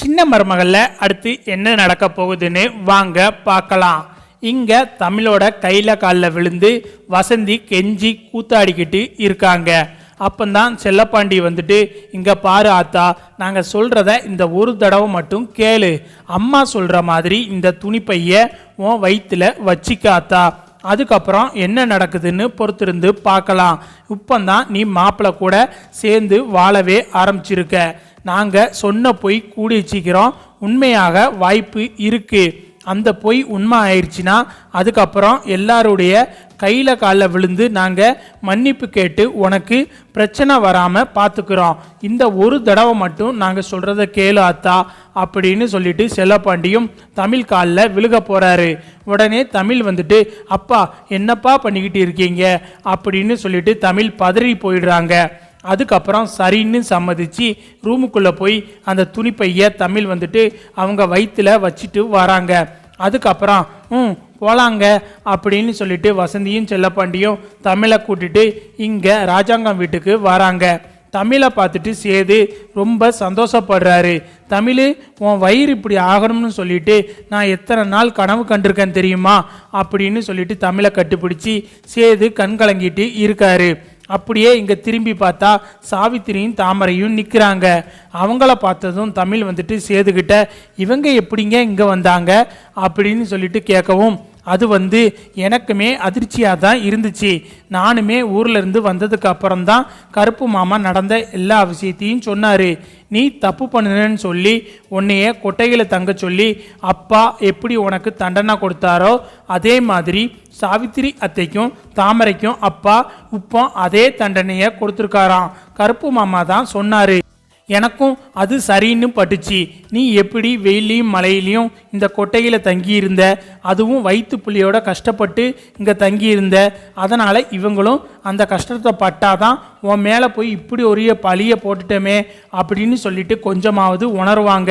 சின்ன மருமகளில் அடுத்து என்ன நடக்க போகுதுன்னு வாங்க பார்க்கலாம். இங்கே தமிழோட கையில் காலில் விழுந்து வசந்தி கெஞ்சி கூத்தாடிக்கிட்டு இருக்காங்க. அப்பந்தான் செல்லப்பாண்டி வந்துட்டு இங்கே பாரு ஆத்தா நாங்கள் சொல்கிறத இந்த ஒரு தடவை மட்டும் கேளு. அம்மா சொல்கிற மாதிரி இந்த துணிப்பைய உன் வயிற்றில் வச்சிக்க ஆத்தா. அதுக்கப்புறம் என்ன நடக்குதுன்னு பொறுத்திருந்து பார்க்கலாம். இப்போந்தான் நீ மாப்பிள்ளை கூட சேர்ந்து வாழவே ஆரம்பிச்சிருக்க. நாங்கள் சொன்ன பொய் கூடி சீக்கிரம் உண்மையாக வாய்ப்பு இருக்குது அந்த பொய் உண்மை ஆயிடுச்சுன்னா அதுக்கப்புறம் எல்லாருடைய கையில் காலில் விழுந்து நாங்கள் மன்னிப்பு கேட்டு உனக்கு பிரச்சனை வராமல் பார்த்துக்கிறோம் இந்த ஒரு தடவை மட்டும் நாங்கள் சொல்கிறத கேளு அத்தா அப்படின்னு சொல்லிட்டு செல்லப்பாண்டியும் தமிழ் காலில் விழுக போகிறாரு உடனே தமிழ் வந்துட்டு அப்பா என்னப்பா பண்ணிக்கிட்டு இருக்கீங்க? அப்படின்னு சொல்லிட்டு தமிழ் பதறி போயிடுறாங்க. அதுக்கப்புறம் சரின்னு சம்மதிச்சு ரூமுக்குள்ளே போய் அந்த துணிப்பைய தமிழ் வந்துட்டு அவங்க வயிற்றில் வச்சுட்டு வராங்க. அதுக்கப்புறம் ம் போலாங்க அப்படின்னு சொல்லிட்டு வசந்தியும் செல்லப்பாண்டியும் தமிழை கூட்டிட்டு இங்கே ராஜாங்கம் வீட்டுக்கு வராங்க. தமிழை பார்த்துட்டு சேது ரொம்ப சந்தோஷப்படுறாரு. தமிழ் உன் வயிறு இப்படி ஆகணும்னு சொல்லிட்டு நான் எத்தனை நாள் கனவு கண்டிருக்கேன் தெரியுமா? அப்படின்னு சொல்லிட்டு தமிழை கட்டுப்பிடிச்சி சேது கண்கலங்கிட்டு இருக்காரு. அப்படியே இங்கே திரும்பி பார்த்தா சாவித்திரியும் தாமரையும் நிற்கிறாங்க அவங்கள பார்த்ததும் தமிழ் வந்துட்டு சேதுக்கிட்ட இவங்க எப்படிங்க இங்கே வந்தாங்க? அப்படின்னு சொல்லிட்டு கேட்கவும் அது வந்து எனக்குமே அதிர்ச்சியாக தான் இருந்துச்சு. நானுமே ஊர்லேருந்து வந்ததுக்கு அப்புறம் தான் கருப்பு மாமா நடந்த எல்லா விஷயத்தையும் சொன்னார். நீ தப்பு பண்ணுன்னு சொல்லி உன்னைய கொட்டையில் தங்க சொல்லி அப்பா எப்படி உனக்கு தண்டனை கொடுத்தாரோ அதே மாதிரி சாவித்திரி அத்தைக்கும் தாமரைக்கும் அப்பா இப்போ அதே தண்டனையை கொடுத்துருக்காராம். கருப்பு மாமா தான் சொன்னார். எனக்கும் அது சரின்னு பட்டுச்சு. நீ எப்படி வெயிலையும் மழையிலையும் இந்த கொட்டையில் தங்கியிருந்த அதுவும் வயிற்று புள்ளியோட கஷ்டப்பட்டு இங்கே தங்கியிருந்த அதனால் இவங்களும் அந்த கஷ்டத்தை பட்டாதான் உன் மேலே போய் இப்படி ஒரு பழியை போட்டுட்டோமே அப்படின்னு சொல்லிட்டு கொஞ்சமாவது உணர்வாங்க.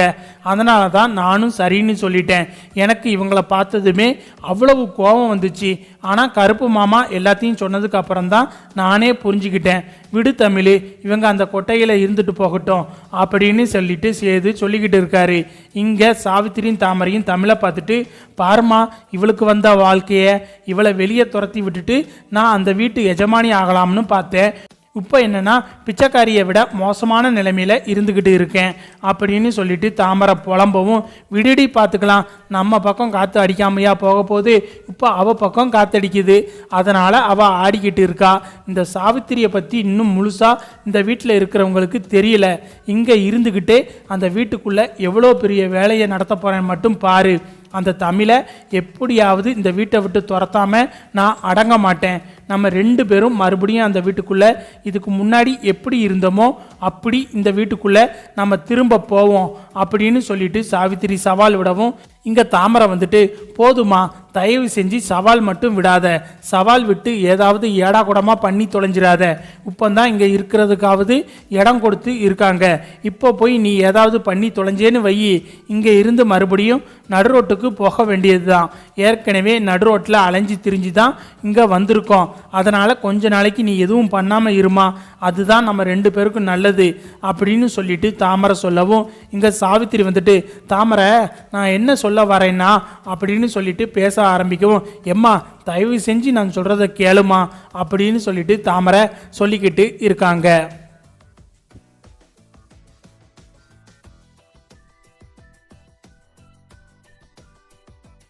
அதனால தான் நானும் சரின்னு சொல்லிட்டேன். எனக்கு இவங்கள பார்த்ததுமே அவ்வளவு கோபம் வந்துச்சு. ஆனால் கருப்பு மாமா எல்லாத்தையும் சொன்னதுக்கு அப்புறம் தான் நானே புரிஞ்சுக்கிட்டேன். விடு தமிழ் இவங்க அந்த கொட்டையில் இருந்துட்டு போகட்டும் அப்படின்னு சொல்லிட்டு சேது சொல்லிக்கிட்டு இருக்காரு. இங்கே சாவித்திரியும் தாமரையும் தமிழை பார்த்துட்டு பாருமா இவளுக்கு வந்த வாழ்க்கையை இவளை வெளியே துரத்தி விட்டுட்டு நான் அந்த வீட்டு எஜமானி ஆகலாம்னு பார்த்தேன். இப்போ என்னென்னா பிச்சைக்காரியை விட மோசமான நிலைமையில் இருந்துக்கிட்டு இருக்கேன். அப்படின்னு சொல்லிட்டு தாமரை புலம்பவும் விடுடி பார்த்துக்கலாம் நம்ம பக்கம் காற்று அடிக்காமையா போக போகுது இப்போ அவ பக்கம் காத்தடிக்குது. அதனால் அவள் ஆடிக்கிட்டு இருக்கா. இந்த சாவித்திரியை பற்றி இன்னும் முழுசாக இந்த வீட்டில் இருக்கிறவங்களுக்கு தெரியல. இங்கே இருந்துக்கிட்டே அந்த வீட்டுக்குள்ளே எவ்வளோ பெரிய வேலையை நடத்த போகிறேன் மட்டும் பாரு. அந்த தமிழை எப்படியாவது இந்த வீட்டை விட்டு துரத்தாமல் நான் அடங்க மாட்டேன். நம்ம ரெண்டு பேரும் மறுபடியும் அந்த வீட்டுக்குள்ளே இதுக்கு முன்னாடி எப்படி இருந்தோமோ அப்படி இந்த வீட்டுக்குள்ளே நம்ம திரும்ப போவோம் அப்படின்னு சொல்லிட்டு சாவித்திரி சவால் விடவும் இங்கே தாமரை வந்துட்டு போதுமா தயவு செஞ்சு சவால் மட்டும் விடாத. சவால் விட்டு ஏதாவது ஏடா கூடமாக பண்ணி தொலைஞ்சிடாத இப்போ தான் இங்கே இருக்கிறதுக்காவது இடம் கொடுத்து இருக்காங்க. இப்போ போய் நீ ஏதாவது பண்ணி தொலைஞ்சேன்னு வை. இங்கே இருந்து மறுபடியும் நடுரோட்டுக்கு போக வேண்டியது தான் ஏற்கனவே நடுரோட்டில் அலைஞ்சி அலைஞ்சு திரிஞ்சு தான் இங்கே வந்திருக்கோம். அதனால் கொஞ்ச நாளைக்கு நீ எதுவும் பண்ணாமல் இருமா அதுதான் நம்ம ரெண்டு பேருக்கும் நல்லது அப்படின்னு சொல்லிட்டு தாமரை சொல்லவும் இங்கே சாவித்திரி வந்துட்டு தாமரை நான் என்ன சொல்ல வரேன்னா அப்படின்னு சொல்லிட்டு பேச ஆரம்பிக்கவும் எம்மா தயவு செஞ்சு நான் சொல்கிறத கேளுமா? அப்படின்னு சொல்லிட்டு தாமரை சொல்லிக்கிட்டு இருக்காங்க.